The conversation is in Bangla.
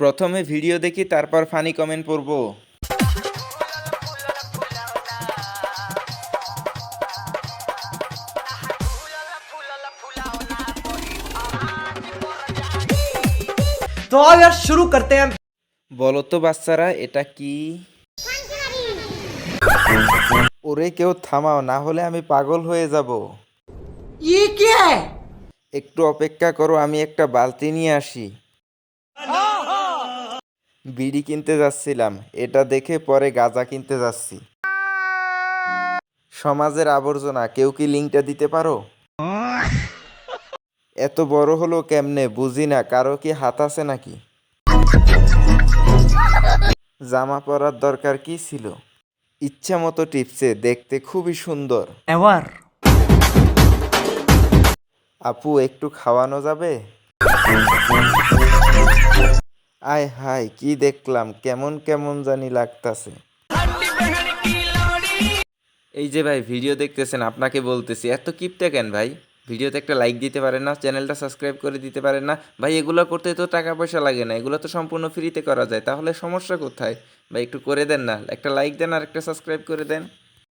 প্রথমে ভিডিও দেখি তারপর ফানি কমেন্ট পড়বো तो आओ यार शुरू करते हैं বলো তো বাচ্চারা এটা কি ওরে কেউ থামাও না হলে আমি পাগল হয়ে যাব ये क्या है একটু অপেক্ষা করো আমি একটা বালতি নিয়ে আসি বিড়ি কিনতে যাচ্ছিলাম। এটা দেখে পরে গাঁজা কিনতে যাচ্ছি। সমাজের আবর্জনা কেউ কি লিঙ্কটা দিতে পারো? এত বড় হলো কেমনে? বুঝি না কারও কি হাত আছে নাকি? জামা পরার দরকার কি ছিল? ইচ্ছা মতো টিপসে দেখতে খুবই সুন্দর। এবার। আপু একটু খাওয়ানো যাবে? আয় হায়, কি দেখলাম, কেমন কেমন জানি লাগতাছে। এই যে ভাই, ভিডিও দেখতেছেন, আপনাকে বলতেছি, এত কিপটা কেন ভাই। ভিডিওতে একটা লাইক দিতে পারেন না, চ্যানেলটা সাবস্ক্রাইব করে দিতে পারেন না। ভাই, এগুলো করতে তো টাকা পয়সা লাগে না, এগুলো তো সম্পূর্ণ ফ্রিতে করা যায়। তাহলে সমস্যা কোথায়? ভাই, একটু করে দেন না, একটা লাইক দেন আর একটা সাবস্ক্রাইব করে দেন।